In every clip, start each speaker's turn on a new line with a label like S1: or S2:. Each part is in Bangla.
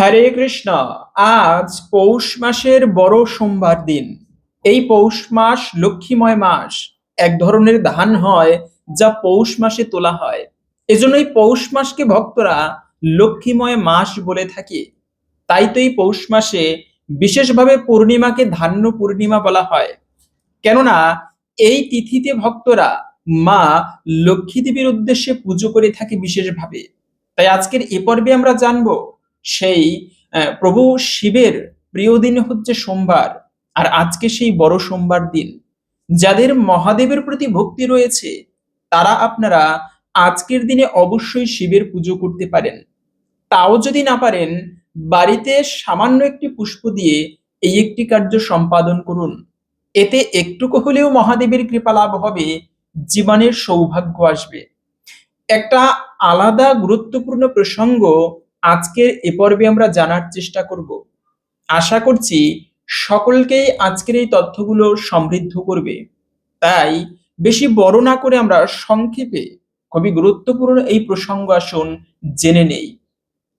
S1: হরে কৃষ্ণ, আজ পৌষ মাসের বড় সোমবার দিন। এই পৌষ মাস লক্ষ্মীময় মাস। এক ধরনের ধান হয় যা পৌষ মাসে তোলা হয়। এজন্য এই পৌষ মাসকে ভক্তরা লক্ষ্মীময় মাস বলে থাকে। তাই তো এই পৌষ মাসে বিশেষভাবে পূর্ণিমাকে ধান্য পূর্ণিমা বলা হয়। কেননা, এই তিথিতে ভক্তরা মা লক্ষ্মী দেবীর উদ্দেশ্যে পুজো করে থাকে বিশেষভাবে। তাই আজকের এ পর্বে আমরা জানব সেই প্রভু শিবের প্রিয় দিন হচ্ছে সোমবার। আর আজকে সেই বড় সোমবার দিন। যাদের মহাদেবের প্রতি ভক্তি রয়েছে, তারা আপনারা আজকের দিনে অবশ্যই শিবের পুজো করতে পারেন। তাও যদি না পারেন, বাড়িতে সামান্য একটি পুষ্প দিয়ে এই একটি কার্য সম্পাদন করুন। এতে একটুকু হলেও মহাদেবের কৃপা লাভ হবে, জীবনের সৌভাগ্য আসবে। একটা আলাদা গুরুত্বপূর্ণ প্রসঙ্গ আজকের এ পর্বে আমরা জানার চেষ্টা করব। আশা করছি সকলকেই আজকের এই তথ্যগুলো সমৃদ্ধ করবে। তাই বেশি বড় না করে আমরা সংক্ষেপে খুবই গুরুত্বপূর্ণ এই প্রসঙ্গ আসুন জেনে নেই।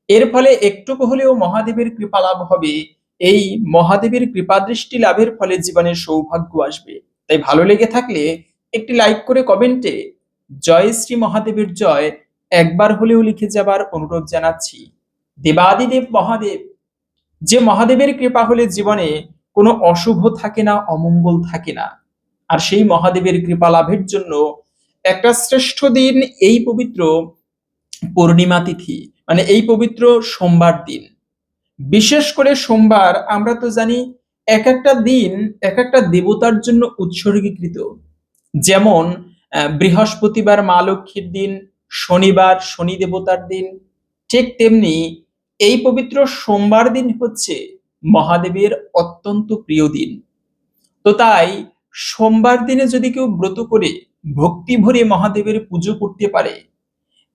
S1: এর ফলে একটুকু হলেও মহাদেবের কৃপা লাভ হবে। এই মহাদেবের কৃপা দৃষ্টি লাভের ফলে জীবনের সৌভাগ্য আসবে। তাই ভালো লেগে থাকলে একটি লাইক করে কমেন্টে জয় শ্রী মহাদেবের জয় একবার হলেও লিখে যাবার অনুরোধ জানাচ্ছি। দেবাদিদেব মহাদেব, যে মহাদেবের কৃপা হলে জীবনে কোনো অশুভ থাকে না, অমঙ্গল থাকে না, আর সেই মহাদেবের কৃপা লাভের জন্য একটা শ্রেষ্ঠ দিন এই পবিত্র পূর্ণিমা তিথি মানে এই পবিত্র সোমবার দিন। বিশেষ করে সোমবার আমরা তো জানি এক একটা দিন, এক একটা দেবতার জন্য উৎসর্গীকৃত। যেমন বৃহস্পতিবার মা লক্ষ্মীর দিন শনিবার শনি দেবতার দিন। ঠিক তেমনি এই পবিত্র সোমবার দিন হচ্ছে মহাদেবের অত্যন্ত প্রিয় দিন। তো তাই সোমবার দিনে যদি কেউ ব্রত করে ভক্তি ভরে মহাদেবের পুজো করতে পারে,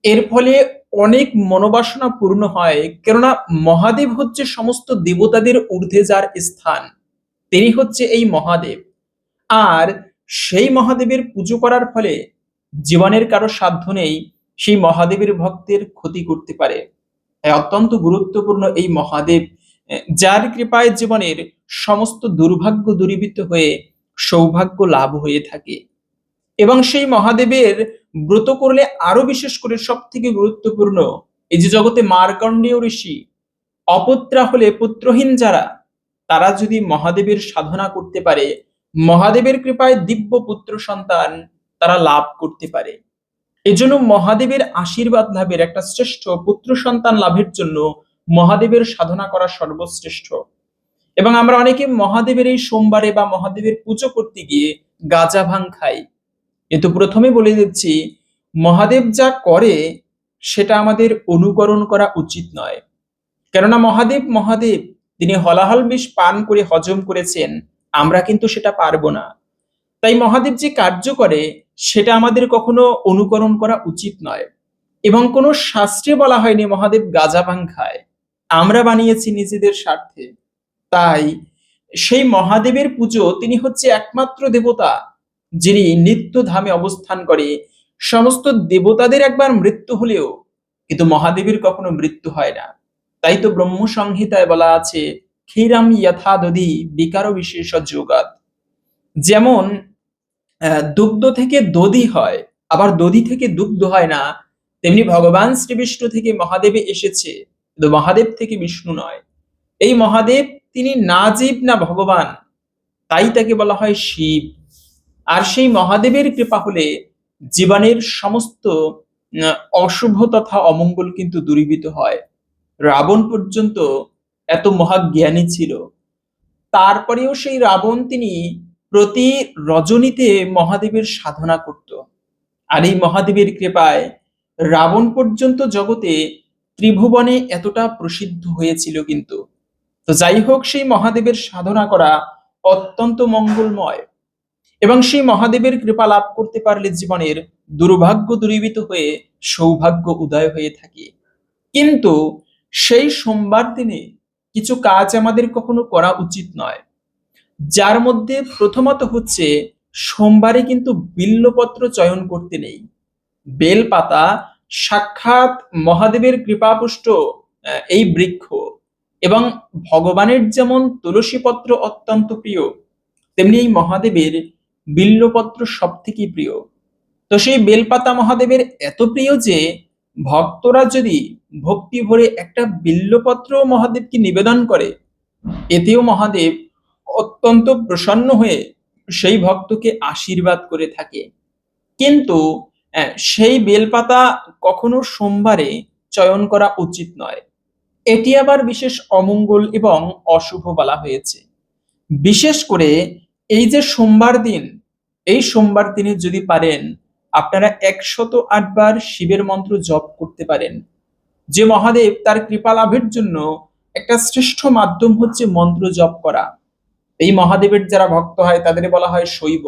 S1: এর ফলে অনেক মনোবাসনা পূর্ণ হয়, কেননা মহাদেব হচ্ছে সমস্ত দেবতাদের ঊর্ধ্বে যার স্থান। তিনি হচ্ছে এই মহাদেব। আর সেই মহাদেবের পুজো করার ফলে জীবনের কারও সাধ্য নেই সেই মহাদেবের ভক্তের ক্ষতি করতে পারে। তাই অত্যন্ত গুরুত্বপূর্ণ এই মহাদেব যার কৃপায় জীবনের সমস্ত দুর্ভাগ্য দূরীভূত হয়ে সৌভাগ্য লাভ হয়ে থাকে। এবং সেই মহাদেবের ব্রত করলে আরও বিশেষ করে সব থেকে গুরুত্বপূর্ণ, এই যে জগতে মার্কণ্ডেয় ঋষি, অপত্রা হলে পুত্রহীন যারা, তারা যদি মহাদেবের সাধনা করতে পারে, মহাদেবের কৃপায় দিব্য পুত্র সন্তান তারা লাভ করতে পারে। এজন্য মহাদেবের আশীর্বাদ লাভের একটা শ্রেষ্ঠ পুত্র সন্তান লাভের জন্য মহাদেবের সাধনা করা সর্বশ্রেষ্ঠ। এবং আমরা অনেকে মহাদেবের এই সোমবারে বা মহাদেবের পুজো করতে গিয়ে গাঁজা ভাং খাই। কিন্তু প্রথমে বলে দিচ্ছি, মহাদেব যা করে সেটা আমাদের অনুকরণ করা উচিত নয়। কেননা মহাদেব মহাদেব, তিনি হলাহল বিষ পান করে হজম করেছেন, আমরা কিন্তু সেটা পারব না। তাই মহাদেব যে কার্য করে সেটা আমাদের কখনো অনুকরণ করা উচিত নয়। এবং কোনো শাস্ত্রে বলা হয়নি, মহাদেব গাঁজা ভাং খায়। আমরা বানিয়েছি নিজেদের স্বার্থে। তাই সেই মহাদেবের পুজো তিনি হচ্ছে একমাত্র দেবতা, যিনি নিত্য ধামে অবস্থান করে। সমস্ত দেবতাদের একবার মৃত্যু হলেও কিন্তু মহাদেবের কখনো মৃত্যু হয় না। তাই তো ব্রহ্ম সংহিতায় বলা আছে, ক্ষীরাম যথা দধি বিকার বিশেষ যোগাত। যেমন দুগ্ধ থেকে দধি হয়। আবার দধি থেকে দুগ্ধ হয় না, তেমনি ভগবান শ্রী বিষ্ণু থেকে মহাদেবে এসেছে। কিন্তু মহাদেব থেকে বিষ্ণু নয়। এই মহাদেব তিনি না জীব, না ভগবান। তাই তাকে বলা হয় শিব। আর সেই মহাদেবের কৃপা হলে জীবনের সমস্ত অশুভ তথা অমঙ্গল কিন্তু দূরীভূত হয়। রাবণ পর্যন্ত এত মহাজ্ঞানী ছিল। তারপরেও সেই রাবণ তিনি প্রতি রজনীতে মহাদেবের সাধনা করত। আর এই মহাদেবের কৃপায় রাবণ পর্যন্ত জগতে ত্রিভুবনে এতটা প্রসিদ্ধ হয়েছিল কিন্তু। তো যাই হোক, সেই মহাদেবের সাধনা করা অত্যন্ত মঙ্গলময় এবং সেই মহাদেবের কৃপা লাভ করতে পারলে জীবনের দুর্ভাগ্য দূরীভূত হয়ে সৌভাগ্য উদয় হয়ে থাকে। কিন্তু সেই সোমবার দিনে কিছু কাজ আমাদের কখনো করা উচিত নয়। যার মধ্যে প্রথমত হচ্ছে, সোমবারে কিন্তু বিল্লপত্র চয়ন করতে নেই। বেলপাতা সাক্ষাৎ মহাদেবের কৃপাপুষ্ট এই বৃক্ষ এবং ভগবানের যেমন তুলসী পত্র অত্যন্ত প্রিয়, তেমনি এই মহাদেবের বিল্লপত্র সব থেকে প্রিয়। তো সেই বেলপাতা মহাদেবের এত প্রিয় যে, ভক্তরা যদি ভক্তি ভরে একটা বিল্লপত্র মহাদেবকে নিবেদন করে, এতেও মহাদেব অত্যন্ত প্রসন্ন হয়ে সেই ভক্তকে আশীর্বাদ করে থাকে। কিন্তু সেই বেলপাতা কখনো সোমবারে চয়ন করা উচিত নয়। এটি আবার বিশেষ অমঙ্গল এবং অশুভ বলা হয়েছে। বিশেষ করে এই যে সোমবার দিন, এই সোমবার দিনে যদি পারেন, আপনারা একশত আটবার শিবের মন্ত্র জপ করতে পারেন। যে মহাদেব তার কৃপা লাভের জন্য একটা শ্রেষ্ঠ মাধ্যম হচ্ছে মন্ত্র জপ করা। এই মহাদেবের যারা ভক্ত হয় তাদের বলা হয় শৈব।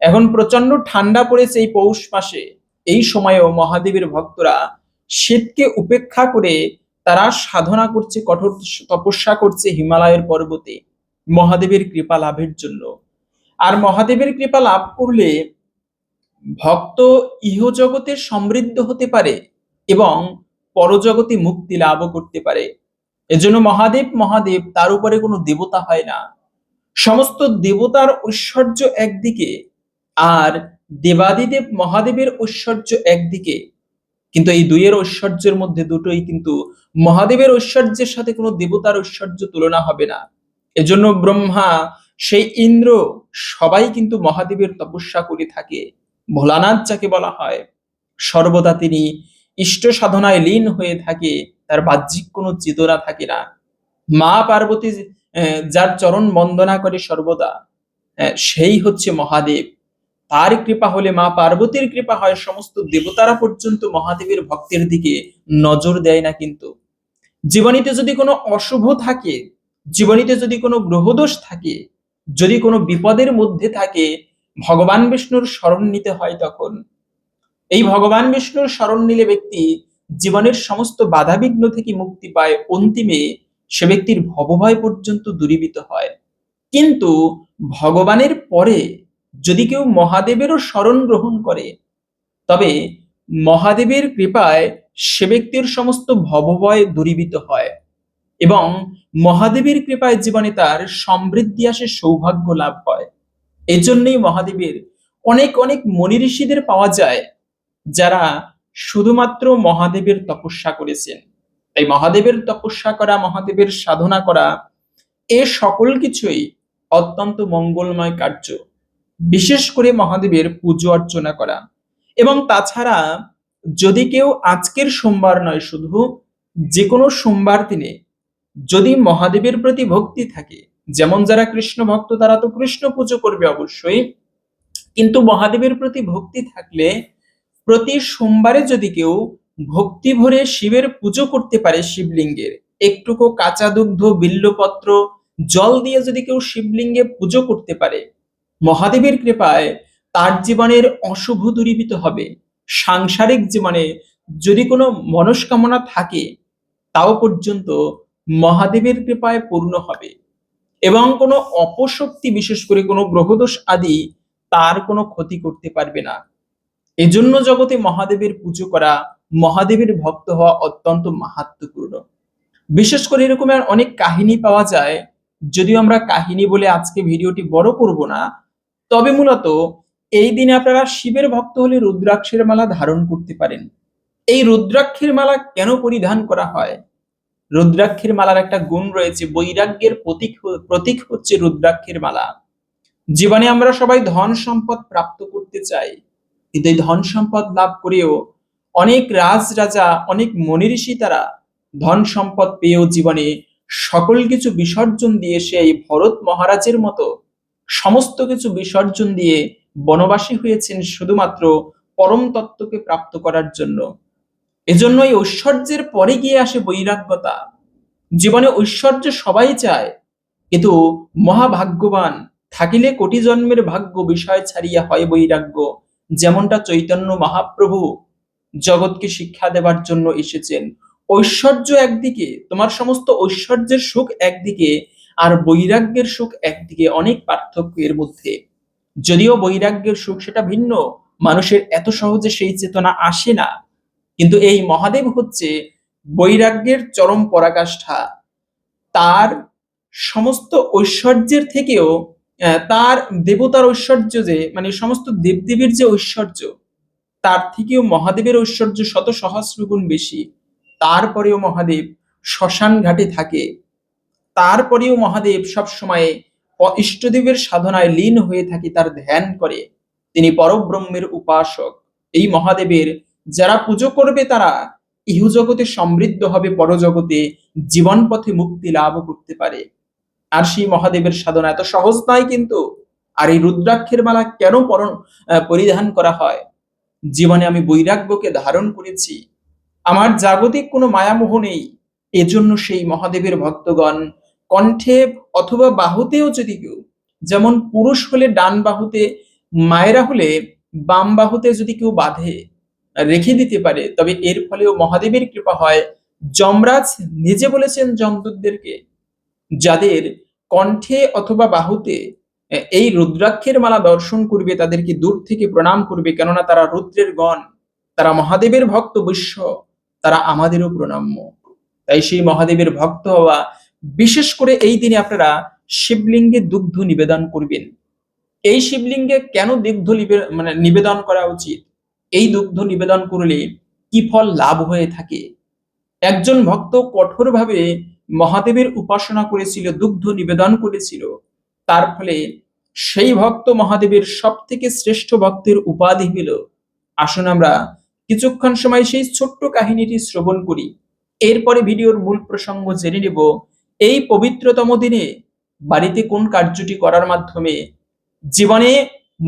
S1: এখন প্রচণ্ড ঠান্ডা পড়েছে এই পৌষ মাসে। এই সময়েও মহাদেবের ভক্তরা শীতকে উপেক্ষা করে তারা সাধনা করছে, কঠোর তপস্যা করছে হিমালয়ের পর্বতে। মহাদেবের কৃপা লাভের জন্য। আর মহাদেবের কৃপা লাভ করলে ভক্ত ইহজগতে সমৃদ্ধ হতে পারে এবং পরজগতে মুক্তি লাভও করতে পারে। এজন্য মহাদেব মহাদেব, তার উপরে কোনো দেবতা হয় না। সমস্ত দেবতার ঐশ্বর্য একদিকে আর দেবাদিদেব মহাদেবের ঐশ্বর্য একদিকে। কিন্তু এই দুইয়ের ঐশ্বর্যের মধ্যে দুটোই কিন্তু মহাদেবের ঐশ্বর্যের সাথে কোনো দেবতার ঐশ্বর্য তুলনা হবে না। এজন্য ব্রহ্মা, সেই ইন্দ্র সবাই কিন্তু মহাদেবের তপস্যা করে থাকে। ভোলানাথ যাকে বলা হয়, সর্বদা তিনি ইষ্ট সাধনায় লীন হয়ে থাকে, তার বাহ্যিক কোনো চেতনা থাকে না। মা পার্বতী যার চরণ বন্দনা করে সর্বদা। সেই হচ্ছে মহাদেব। তার কৃপা হলে মা পার্বতীর কৃপা হয়, সমস্ত দেবতারা পর্যন্ত মহাদেবের ভক্তের দিকে নজর দেয় না কিন্তু। জীবনীতে যদি কোনো অশুভ থাকে, জীবনীতে যদি কোনো গ্রহদোষ থাকে, যদি কোনো বিপদের মধ্যে থাকে, ভগবান বিষ্ণুর স্মরণ নিতে হয় তখন। এই ভগবান বিষ্ণুর স্মরণ নিলে ব্যক্তি জীবনের সমস্ত বাধাবিঘ্ন থেকে মুক্তি পায় অন্তিমে সে ব্যক্তির ভবভয় পর্যন্ত দূরীভূত হয়। কিন্তু ভগবানের পরে যদি কেউ মহাদেবেরও স্মরণ গ্রহণ করে, তবে মহাদেবের কৃপায় সে ব্যক্তির সমস্ত ভবভয় দূরীভূত হয় এবং মহাদেবের কৃপায় জীবনে তার সমৃদ্ধি আসে, সৌভাগ্য লাভ হয়। এজন্যই মহাদেবের অনেক অনেক মনি ঋষিদের পাওয়া যায় যারা শুধুমাত্র মহাদেবের তপস্যা করেছেন। তাই মহাদেবের তপস্যা করা, মহাদেবের সাধনা করা, এ সকল কিছুই অত্যন্ত মঙ্গলময় কার্য। বিশেষ করে মহাদেবের পুজো অর্চনা করা। এবং তাছাড়া যদি কেউ আজকের সোমবার নয়, শুধু যে কোনো সোমবার দিনে যদি মহাদেবের প্রতি ভক্তি থাকে, যেমন যারা কৃষ্ণ ভক্ত, তারা তো কৃষ্ণ পুজো করবে অবশ্যই। কিন্তু মহাদেবের প্রতি ভক্তি থাকলে প্রতি সোমবারে যদি কেউ ভক্তি ভরে শিবের পুজো করতে পারে শিবলিঙ্গের। একটুকু কাঁচা দুগ্ধ, বিল্লপত্র, জল দিয়ে যদি কেউ শিবলিঙ্গে পুজো করতে পারে, মহাদেবের কৃপায় তার জীবনের অশুভ দূরীভূত হবে। সাংসারিক জীবনে যদি কোনো মনস্কামনা থাকে, তাও পর্যন্ত মহাদেবের কৃপায় পূর্ণ হবে। এবং কোনো অপশক্তি, বিশেষ করে কোনো গ্রহদোষ আদি তার কোনো ক্ষতি করতে পারবে না। এজন্য জগতে মহাদেবের পুজো করা মহাদেবের ভক্ত হওয়া অত্যন্ত মাহাত্মপূর্ণ বিশেষ করে এরকম অনেক কাহিনী পাওয়া যায়, যদিও আমরা কাহিনী বলে আজকে ভিডিওটি বড় করব না, তবে মূলত এই দিনে আপনারা শিবের ভক্ত হলে রুদ্রাক্ষের মালা ধারণ করতে পারেন। এই রুদ্রাক্ষের মালা কেন পরিধান করা হয়? রুদ্রাক্ষের মালার একটা গুণ রয়েছে, বৈরাগ্যের প্রতীক প্রতীক হচ্ছে রুদ্রাক্ষের মালা। জীবনে আমরা সবাই ধন সম্পদ প্রাপ্ত করতে চাই, কিন্তু এই ধন সম্পদ লাভ করেও অনেক রাজ রাজা অনেক মনি ঋষি তারা ধন সম্পদ পেয়েও জীবনে সকল কিছু বিসর্জন দিয়ে সেই ভরত মহারাজের মতো সমস্ত কিছু বিসর্জন দিয়ে বনবাসী হয়েছেন শুধুমাত্র পরম তত্ত্বকে প্রাপ্ত করার জন্য। এজন্য এই ঐশ্বর্যের পরে গিয়ে আসে বৈরাগ্যতা। জীবনে ঐশ্বর্য সবাই চায়, কিন্তু মহাভাগ্যবান থাকিলে কোটি জন্মের ভাগ্য বিষয় ছাড়িয়া হয় বৈরাগ্য, যেমনটা চৈতন্য মহাপ্রভু জগৎকে শিক্ষা দেবার জন্য এসেছেন। ঐশ্বর্য একদিকে, তোমার সমস্ত ঐশ্বর্যের সুখ একদিকে আর বৈরাগ্যের সুখ একদিকে অনেক পার্থক্য এর মধ্যে। যদিও বৈরাগ্যের সুখ সেটা ভিন্ন, মানুষের এত সহজে সেই চেতনা আসে না। কিন্তু এই মহাদেব হচ্ছে বৈরাগ্যের চরম পরাকাষ্ঠা। তার সমস্ত ঐশ্বর্যের থেকেও তার দেবতার ঐশ্বর্য যে মানে সমস্ত দেবদেবীর যে ঐশ্বর্য তার থেকেও মহাদেবের ঐশ্বর্য শত সহস্র গুণ বেশি। তারপরেও মহাদেব শ্মশান ঘাটে থাকে। তারপরেও মহাদেব সব সময় ইষ্টদেবের সাধনায় লীন হয়ে থাকে, তার ধ্যান করে। তিনি পরব্রহ্মের উপাসক। এই মহাদেবের যারা পুজো করবে তারা ইহজগতে সমৃদ্ধ হবে, পরজগতে জীবন পথে মুক্তি লাভ করতে পারে। আর সেই মহাদেবের সাধনা এত সহজ নয় কিন্তু, আর এই রুদ্রাক্ষের মালা কেন পরিধান করা হয়? জীবনে আমি বৈরাগ্যকে ধারণ করেছি। আমার জাগতিক কোনো মায়ামোহ নেই। এজন্য সেই মহাদেবের ভক্তগণ কণ্ঠে অথবা বাহুতেও যদি কেউ, যেমন পুরুষ হলে ডান বাহুতে, মায়েরা হলে বাম বাহুতে যদি কেউ বাঁধে, রেখে দিতে পারে, তবে এর ফলেও মহাদেবের কৃপা হয়। যমরাজ নিজে বলেছেন যমদূতদেরকে, যাদের কণ্ঠে অথবা বাহুতে এই রুদ্রাক্ষের মালা দর্শন করবে, তাদেরকে দূর থেকে প্রণাম করবে, কেননা তারা রুদ্রের গণ, তারা মহাদেবের ভক্ত বৈশ্য, তারা আমাদেরও প্রণাম্য। তাই সেই মহাদেবের ভক্ত হওয়া, বিশেষ করে এই দিনে আপনারা শিবলিঙ্গে দুগ্ধ নিবেদন করবেন। এই শিবলিঙ্গে কেন দুগ্ধ মানে নিবেদন করা উচিত? এই দুগ্ধ নিবেদন করলে কি ফল লাভ হয়ে থাকে? একজন ভক্ত কঠোরভাবে মহাদেবের উপাসনা করেছিল, দুগ্ধ নিবেদন করেছিল তার ফলে সেই ভক্ত মহাদেবের সব থেকে শ্রেষ্ঠ ভক্তের উপাধি পেল আসুন আমরা কিছুক্ষণ সময় সেই ছোট্ট কাহিনীটি শ্রবণ করি। এরপরে ভিডিওর মূল প্রসঙ্গ জেনে নেব, এই পবিত্রতম দিনে বাড়িতে কোন কার্যটি করার মাধ্যমে জীবনে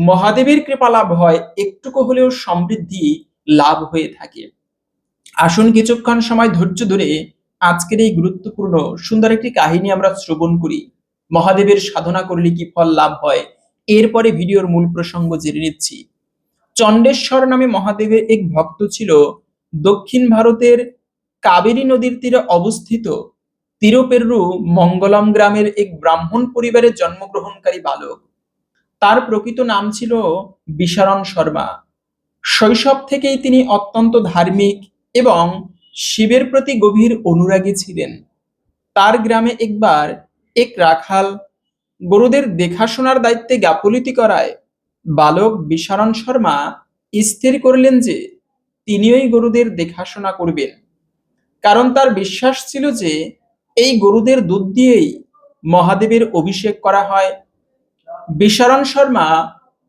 S1: মহাদেবের কৃপা লাভ হয় একটুকু হলেও সমৃদ্ধি লাভ হয়ে থাকে। আসুন কিছুক্ষণ সময় ধৈর্য ধরে আজকের এই গুরুত্বপূর্ণ সুন্দর একটি কাহিনী আমরা শ্রবণ করি। মহাদেবের সাধনা করলে কি ফল লাভ হয়? এরপরে ভিডিওর মূল প্রসঙ্গ জেনে নিচ্ছি। চণ্ডেশ্বর নামে মহাদেবের এক ভক্ত ছিল। দক্ষিণ ভারতের কাবেরী নদীর তীরে অবস্থিত। তিরুপেরু মঙ্গলম গ্রামের এক ব্রাহ্মণ পরিবারে জন্মগ্রহণকারী বালক। তার প্রকৃত নাম ছিল বিশারণ শর্মা। শৈশব থেকেই তিনি অত্যন্ত ধার্মিক এবং শিবের প্রতি গভীর অনুরাগী ছিলেন। তার গ্রামে একবার এক রাখাল গরুদের দেখাশোনার দায়িত্বে গাফলিতি করায় বালক বিশারণ শর্মা স্থির করলেন যে তিনি ওই গরুদের দেখাশোনা করবেন। কারণ তার বিশ্বাস ছিল যে এই গরুদের দুধ দিয়েই মহাদেবের অভিষেক করা হয়। বিশারণ শর্মা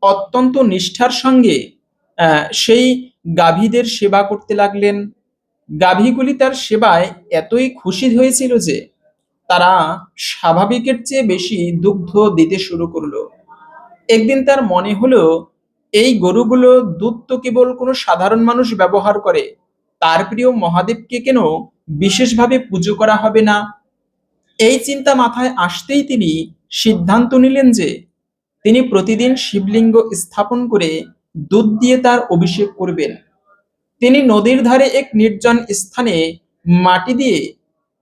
S1: অত্যন্ত নিষ্ঠার সঙ্গে সেই গাভীদের সেবা করতে লাগলেন। গাভীগুলি তার সেবায় এতই খুশি হয়েছিল যে তারা স্বাভাবিকের চেয়ে বেশি দুগ্ধ দিতে শুরু করল। একদিন তার মনে হলো, এই গরুগুলো দুধ তো কেবল কোনো সাধারণ মানুষ ব্যবহার করে, তার প্রিয় মহাদেবকে কেন বিশেষভাবে পুজো করা হবে না? এই চিন্তা মাথায় আসতেই তিনি সিদ্ধান্ত নিলেন যে, তিনি প্রতিদিন শিবলিঙ্গ স্থাপন করে দুধ দিয়ে তার অভিষেক করবেন। তিনি নদীর ধারে এক নির্জন স্থানে মাটি দিয়ে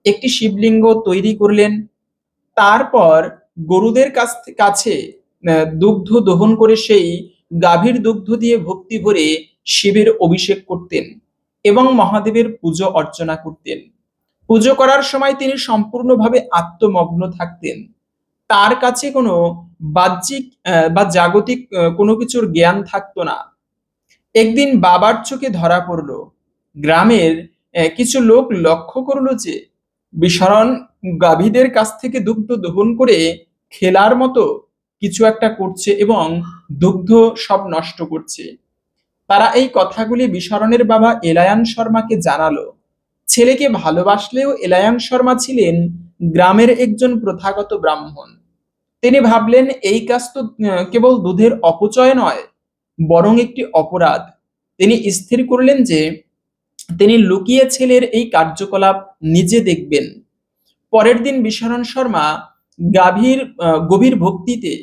S1: একটি শিবলিঙ্গ তৈরি করলেন। তারপর গরুদের কাছ কাছে দুগ্ধ দহন করে সেই গাভীর দুগ্ধ দিয়ে ভক্তি ভরে শিবের অভিষেক করতেন এবং মহাদেবের পুজো অর্চনা করতেন। পুজো করার সময় তিনি সম্পূর্ণভাবে আত্মমগ্ন থাকতেন। তার কাছে কোনো বাহ্যিক বা জাগতিক কোনো কিছুর জ্ঞান থাকতো না। একদিন বাবার চোখে ধরা পড়ল। গ্রামের কিছু লোক লক্ষ্য করল যে বিশরণ গাভীদের কাছ থেকে দুগ্ধ দহন করে খেলার মতো কিছু একটা করছে এবং দুগ্ধ সব নষ্ট করছে। তারা এই কথাগুলি বিশরণের বাবা এলায়ান শর্মাকে জানালো। ছেলেকে ভালোবাসলেও এলায়ান শর্মা ছিলেন গ্রামের একজন প্রথাগত ব্রাহ্মণ। তিনি ভাবলেন, এই কাজ তো কেবল দুধের অপচয় নয়, বরং একটি অপরাধ। তিনি স্থির করলেন যে তিনি লুকিয়ে ছেলের এই কার্যকলাপ নিজে দেখবেন। পরের দিন বিশরণ শর্মা গাভীর গভীর ভক্তিতে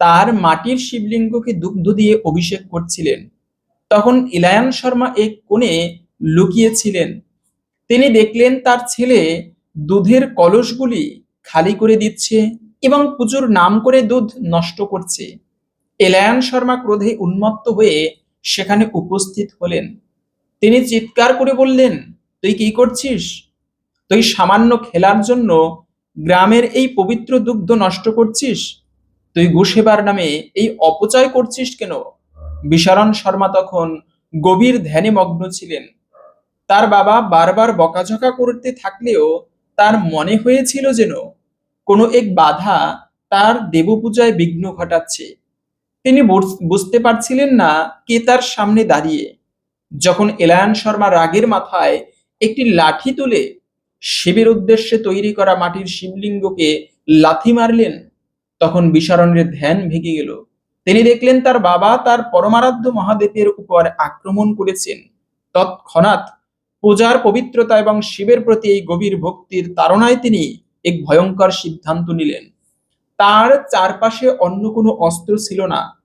S1: তার মাটির শিবলিঙ্গকে দুগ্ধ দিয়ে অভিষেক করছিলেন। তখন ইলায়ান শর্মা এক কোণে লুকিয়েছিলেন তিনি দেখলেন তার ছেলে দুধের কলসগুলি খালি করে দিচ্ছে এবং পুজোর নাম করে দুধ নষ্ট করছে। এলায়ান শর্মা ক্রোধে উন্মত্ত হয়ে সেখানে উপস্থিত হলেন। তিনি চিৎকার করে বললেন, তুই কি করছিস? তুই সামান্য খেলার জন্য গ্রামের এই পবিত্র দুগ্ধ নষ্ট করছিস? তুই গুসেবার নামে এই অপচয় করছিস কেন? বিশারণ শর্মা তখন গভীর ধ্যানে মগ্ন ছিলেন। তার বাবা বারবার বকাঝকা করতে থাকলেও তার মনে হয়েছিল যেন কোনো এক বাধা তার দেবপূজায় বিঘ্ন ঘটাচ্ছে। তিনি বুঝ- বুঝতে পারছিলেন না কে তার সামনে দাঁড়িয়ে। যখন এলায়ন শর্মা রাগের মাথায় একটি লাঠি তুলে শিবের উদ্দেশ্যে তৈরি করা মাটির শিবলিঙ্গকে লাথি মারলেন, তখন বিশারণের ধ্যান ভেঙে গেল। তিনি দেখলেন তার বাবা তার পরমারাধ্য মহাদেবের উপর আক্রমণ করেছেন। তৎক্ষণাৎ পূজার পবিত্রতা এবং শিবের প্রতি এই গভীর ভক্তির তাড়নায় তিনি এক ভয়ঙ্কর সিদ্ধান্ত নিলেন। তার চারপাশে অন্য কোনো অস্ত্র ছিল না।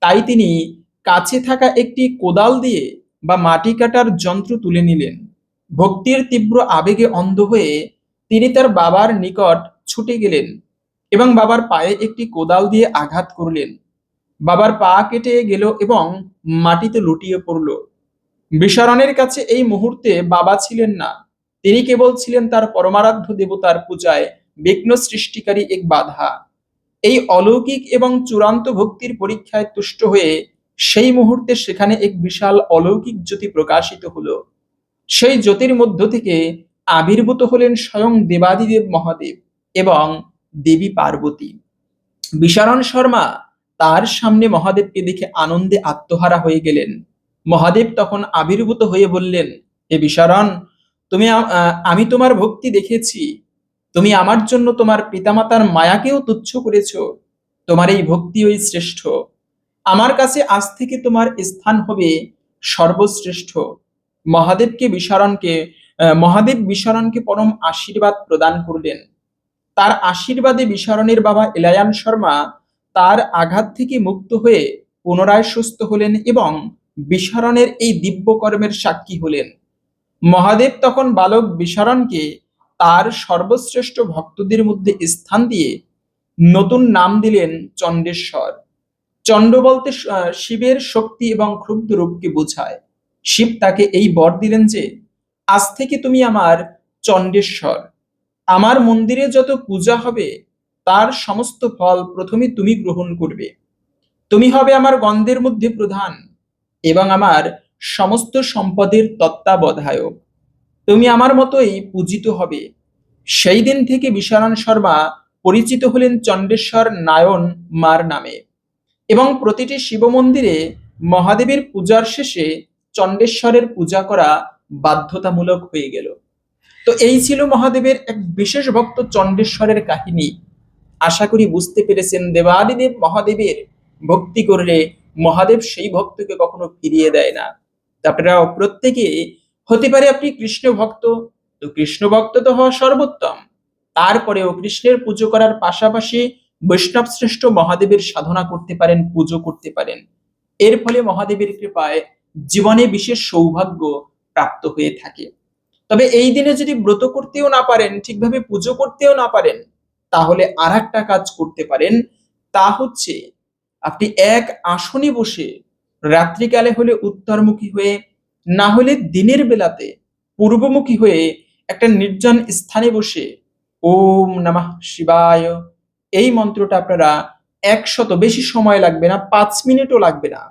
S1: তাই তিনি কাছে থাকা একটি কোদাল দিয়ে বা মাটি কাটার যন্ত্র তুলে নিলেন। ভক্তির তীব্র আবেগে অন্ধ হয়ে তিনি তার বাবার নিকট ছুটে গেলেন এবং বাবার পায়ে একটি কোদাল দিয়ে আঘাত করলেন। বাবার পা কেটে গেল এবং মাটিতে লুটিয়ে পড়ল। বিশরণের কাছে এই মুহূর্তে বাবা ছিলেন না। তিনি কেবল ছিলেন তার পরমারাধ্য দেবতার পূজায় বিঘ্ন সৃষ্টিকারী এক বাধা। এই অলৌকিক এবং চূড়ান্ত ভক্তির পরীক্ষায় তুষ্ট হয়ে সেই মুহূর্তে সেখানে এক বিশাল অলৌকিক জ্যোতি প্রকাশিত হলো। সেই জ্যোতির মধ্য থেকে আবির্ভূত হলেন স্বয়ং দেবাদিদেব মহাদেব এবং দেবী পার্বতী। বিশারণ শর্মা তার সামনে মহাদেবকে দেখে আনন্দে আত্মহারা হয়ে গেলেন। মহাদেব তখন আবির্ভূত হয়ে বললেন, হে বিশারণ, তুমি আমি তোমার ভক্তি দেখেছি। তুমি আমার জন্য তোমার পিতামাতার মায়াকেও তুচ্ছ করেছ। তোমার এই ভক্তি ওই শ্রেষ্ঠ। আমার কাছে আজ থেকে তোমার স্থান হবে সর্বশ্রেষ্ঠ। মহাদেবকে বিশারণকে মহাদেব বিশারণকে পরম আশীর্বাদ প্রদান করলেন। তার আশীর্বাদে বিশারণের বাবা এলায়ান শর্মা তার আঘাত থেকে মুক্ত হয়ে পুনরায় সুস্থ হলেন এবং বিশারণের এই দিব্য কর্মের সাক্ষী হলেন। মহাদেব তখন বালক বিশারণকে তার সর্বশ্রেষ্ঠ ভক্তদের মধ্যে স্থান দিয়ে নতুন নাম দিলেন চণ্ডেশ্বর চণ্ড বলতে শিবের শক্তি এবং ক্ষুব্ধ রূপকে বোঝায়। শিব তাকে এই বর দিলেন যে, আজ থেকে তুমি আমার চণ্ডেশ্বর। আমার মন্দিরে যত পূজা হবে, তার সমস্ত ফল প্রথমে তুমি গ্রহণ করবে। তুমি হবে আমার গন্ধের মধ্যে প্রধান এবং আমার সমস্ত সম্পদের তত্ত্বাবধায়ক। তুমি আমার মতোই পূজিত হবে। সেই দিন থেকে বিশারণ শর্মা পরিচিত হলেন চণ্ডেশ্বর নায়ন মার নামে। এবং প্রতিটি শিব মন্দিরে মহাদেবের পূজার শেষে চণ্ডেশ্বরের পূজা করা বাধ্যতামূলক হয়ে গেল। তো এই ছিল মহাদেবের এক বিশেষ ভক্ত চণ্ডেশ্বরের কাহিনী। আশা করি বুঝতে পেরেছেন, দেবাদিদেব মহাদেবের ভক্তি করলে মহাদেব সেই ভক্তকে কখনো ফিরিয়ে দেয় না। আপনারা প্রত্যেকে, হতে পারে আপনি কৃষ্ণ ভক্ত, তো কৃষ্ণ ভক্ত তো হওয়া সর্বোত্তম। তারপরেও কৃষ্ণের পুজো করার পাশাপাশি বৈষ্ণব শ্রেষ্ঠ মহাদেবের সাধনা করতে পারেন, পুজো করতে পারেন। এর ফলে মহাদেবের কৃপায় জীবনে বিশেষ সৌভাগ্য প্রাপ্ত হয়ে থাকে। তবে এই দিনে যদি ব্রত করতেও না পারেন, ঠিকভাবে পুজো করতেও না পারেন, তাহলে আর একটা কাজ করতে পারেন। তা হচ্ছে, আপনি এক আসনে বসে রাত্রিকালে হলে উত্তরমুখী হয়ে, না হলে দিনের বেলাতে পূর্বমুখী হয়ে একটা নির্জন স্থানে বসে, ওম নমঃ শিবায় এই মন্ত্রটা আপনারা একশত বেশি সময় লাগবে না, পাঁচ মিনিটও লাগবে না।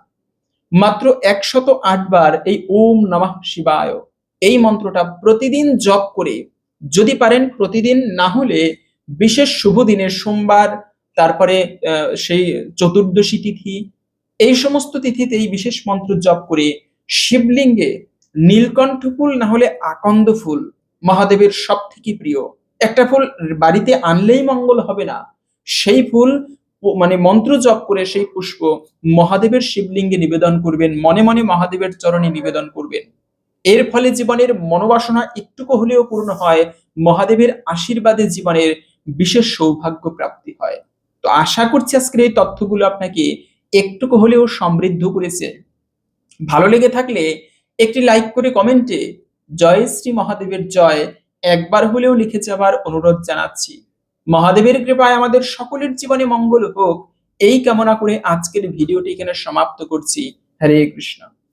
S1: মাত্র একশত আটবার এই ওম নমঃ শিবায় এই মন্ত্রটা প্রতিদিন জপ করে, যদি পারেন প্রতিদিন না হলে বিশেষ শুভ দিনে সোমবার, তারপরে সেই চতুর্দশী তিথি, এই সমস্ত তিথিতে এই বিশেষ মন্ত্র জপ করে শিবলিঙ্গে নীলকণ্ঠ ফুল না হলে আকন্দ ফুল মহাদেবের সব থেকে প্রিয়। একটা ফুল বাড়িতে আনলেই মঙ্গল হবে না। সেই ফুল মানে মন্ত্র জপ করে সেই পুষ্প মহাদেবের শিবলিঙ্গে নিবেদন করবেন, মনে মনে মহাদেবের চরণে নিবেদন করবেন। এর ফলে জীবনের মনোবাসনা একটুকু হলেও পূর্ণ হয়, মহাদেবের আশীর্বাদে জীবনের বিশেষ সৌভাগ্য প্রাপ্তি হয়। তো আশা করছি আজকের এই তথ্যগুলো আপনাকে একটুকু হলেও সমৃদ্ধ করেছে। ভালো লেগে থাকলে একটি লাইক করে কমেন্টে, জয় শ্রী মহাদেবের জয় একবার হলেও লিখে যাবার অনুরোধ জানাচ্ছি। মহাদেবের কৃপায় আমাদের সকলের জীবনে মঙ্গল হোক। এই কামনা করে আজকের ভিডিওটি এখানে সমাপ্ত করছি। হরে কৃষ্ণ।